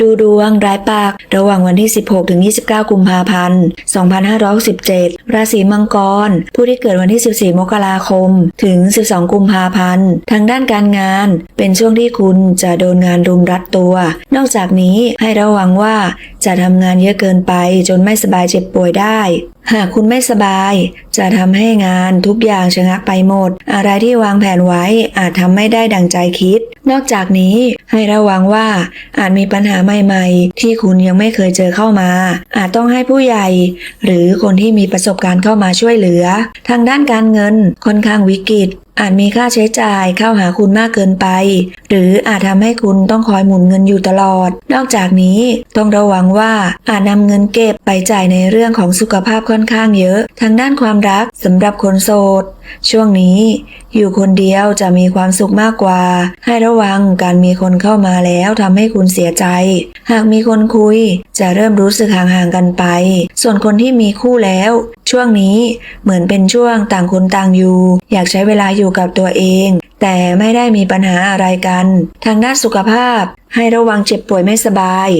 ดูดวงรายปาก ระหว่างวันที่ 16 ถึง 29 กุมภาพันธ์ 2567 ราศีมังกร ผู้ที่เกิดวันที่ 14 มกราคม ถึง 12 กุมภาพันธ์ ทางด้านการงาน เป็นช่วงที่คุณจะโดนงานรุมรัดตัว นอกจากนี้ให้ระวังว่าจะทำงานเยอะเกินไปจนไม่สบายเจ็บป่วยได้หากคุณไม่สบาย จะทำให้งานทุกอย่างชะงักไปหมด อะไรที่วางแผนไว้อาจทำไม่ได้ดังใจคิด นอกจากนี้ให้ระวังว่าอาจมีปัญหาใหม่ๆ ที่คุณยังไม่เคยเจอเข้ามา อาจต้องให้ผู้ใหญ่ หรือคนที่มีประสบการณ์เข้ามาช่วยเหลือ ทางด้านการเงินค่อนข้างวิกฤตอาจมีค่าใช้จ่ายเข้าหาคุณมากเกินไป หรืออาจทำให้คุณต้องคอยหมุนเงินอยู่ตลอด นอกจากนี้ต้องระวังว่าอาจนำเงินเก็บไปจ่ายในเรื่องของสุขภาพค่อนข้างเยอะ ทางด้านความรักสำหรับคนโสด ช่วงนี้ อยู่คนเดียวจะมีความสุขมากกว่า ให้ระวังการมีคนเข้ามาแล้วทำให้คุณเสียใจ หากมีคนคุย จะเริ่มรู้สึกห่างๆกันไป ส่วนคนที่มีคู่แล้ว ช่วงนี้เหมือนเป็นช่วงต่างคนต่างอยู่ อยากใช้เวลาอยู่กับตัวเอง แต่ไม่ได้มีปัญหาอะไรกัน ทางด้านสุขภาพให้ระวังเจ็บป่วยไม่สบาย